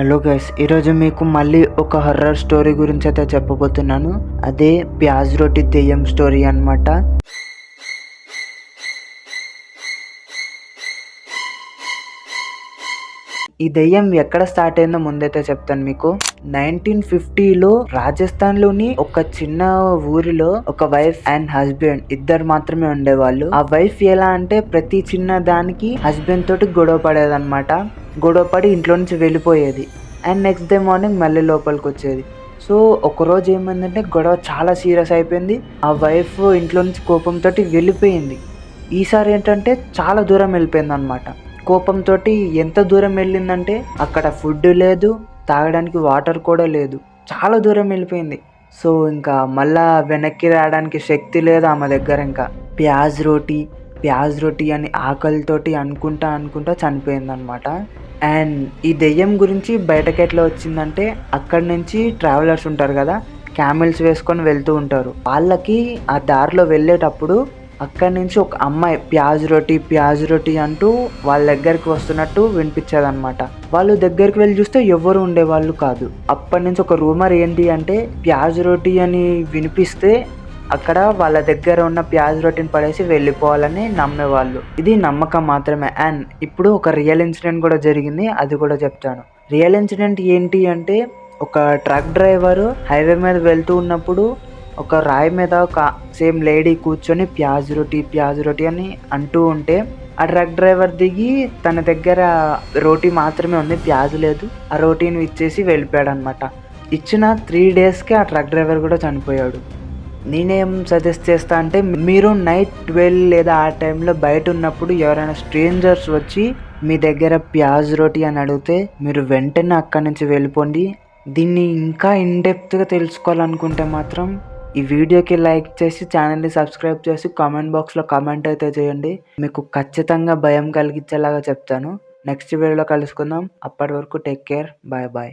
Hello guys ఈరోజు మీకు మళ్ళీ ఒక హర్రర్ స్టోరీ గురించి అయితే చెప్పబోతున్నాను. అదే ప్యాజ్ రోటి దెయ్యం స్టోరీ అన్నమాట. ఈ దెయ్యం ఎక్కడ స్టార్ట్ అయిందో ముందైతే చెప్తాను మీకు. నైన్టీన్ ఫిఫ్టీలో రాజస్థాన్లోని ఒక చిన్న ఊరిలో ఒక వైఫ్ అండ్ హస్బెండ్ ఇద్దరు మాత్రమే ఉండేవాళ్ళు. ఆ వైఫ్ ఎలా అంటే ప్రతి చిన్న దానికి హస్బెండ్ తోటి గొడవ పడేదన్నమాట. గొడవ పడి ఇంట్లో నుంచి వెళ్ళిపోయేది. అండ్ నెక్స్ట్ డే మార్నింగ్ మళ్ళీ లోపలికి వచ్చేది. సో ఒకరోజు ఏమైందంటే గొడవ చాలా సీరియస్ అయిపోయింది. ఆ వైఫ్ ఇంట్లో నుంచి కోపంతో వెళ్ళిపోయింది. ఈసారి ఏంటంటే చాలా దూరం వెళ్ళిపోయింది అనమాట కోపంతో ఎంత దూరం వెళ్ళిందంటే అక్కడ ఫుడ్ లేదు తాగడానికి వాటర్ కూడా లేదు. చాలా దూరం వెళ్ళిపోయింది. సో ఇంకా మళ్ళా వెనక్కి రావడానికి శక్తి లేదు ఆమె దగ్గర ఇంకా. ప్యాజ్ రోటీ ప్యాజ్ రోటీ అని ఆకలితోటి అనుకుంటా అనుకుంటా చనిపోయిందనమాట అండ్ ఈ దెయ్యం గురించి బయటకి ఎట్లా వచ్చిందంటే అక్కడి నుంచి ట్రావెలర్స్ ఉంటారు కదా క్యామిల్స్ వేసుకొని వెళ్తూ ఉంటారు. వాళ్ళకి ఆ దారిలో వెళ్ళేటప్పుడు అక్కడి నుంచి ఒక అమ్మాయి ప్యాజ్ రోటీ ప్యాజ్ రోటీ అంటూ వాళ్ళ దగ్గరికి వస్తున్నట్టు వినిపించేది అనమాట వాళ్ళు దగ్గరికి వెళ్ళి చూస్తే ఎవరు ఉండేవాళ్ళు కాదు. అప్పటి నుంచి ఒక రూమర్ ఏంటి అంటే ప్యాజ్ రోటీ అని వినిపిస్తే అక్కడ వాళ్ళ దగ్గర ఉన్న ప్యాజ్ రొటీని పడేసి వెళ్ళిపోవాలని నమ్మేవాళ్ళు. ఇది నమ్మకం మాత్రమే. అండ్ ఇప్పుడు ఒక రియల్ ఇన్సిడెంట్ కూడా జరిగింది అది కూడా చెప్తాను. రియల్ ఇన్సిడెంట్ ఏంటి అంటే ఒక ట్రక్ డ్రైవర్ హైవే మీద వెళ్తూ ఉన్నప్పుడు ఒక రాయి మీద ఒక సేమ్ లేడీ కూర్చొని ప్యాజ్ రోటీ ప్యాజ్ రోటీ అని అంటూ ఉంటే ఆ ట్రక్ డ్రైవర్ దిగి తన దగ్గర రోటీ మాత్రమే ఉంది ప్యాజ్ లేదు. ఆ రోటీని ఇచ్చేసి వెళ్ళిపోయాడు అనమాట ఇచ్చిన త్రీ డేస్కి ఆ ట్రక్ డ్రైవర్ కూడా చనిపోయాడు. నేనేం సజెస్ట్ చేస్తా అంటే మీరు నైట్ ట్వెల్వ్ లేదా ఆ టైంలో బయట ఉన్నప్పుడు ఎవరైనా స్ట్రేంజర్స్ వచ్చి మీ దగ్గర ప్యాజ్ రోటీ అని అడిగితే మీరు వెంటనే అక్కడి నుంచి వెళ్ళిపోండి. దీన్ని ఇంకా ఇన్డెప్త్గా తెలుసుకోవాలనుకుంటే మాత్రం ఈ వీడియోకి లైక్ చేసి ఛానల్ని సబ్స్క్రైబ్ చేసి కామెంట్ బాక్స్లో కామెంట్ అయితే చేయండి. మీకు ఖచ్చితంగా భయం కలిగించేలాగా చెప్తాను. నెక్స్ట్ వీడియోలో కలుసుకుందాం. అప్పటి వరకు టేక్ కేర్ బాయ్ బాయ్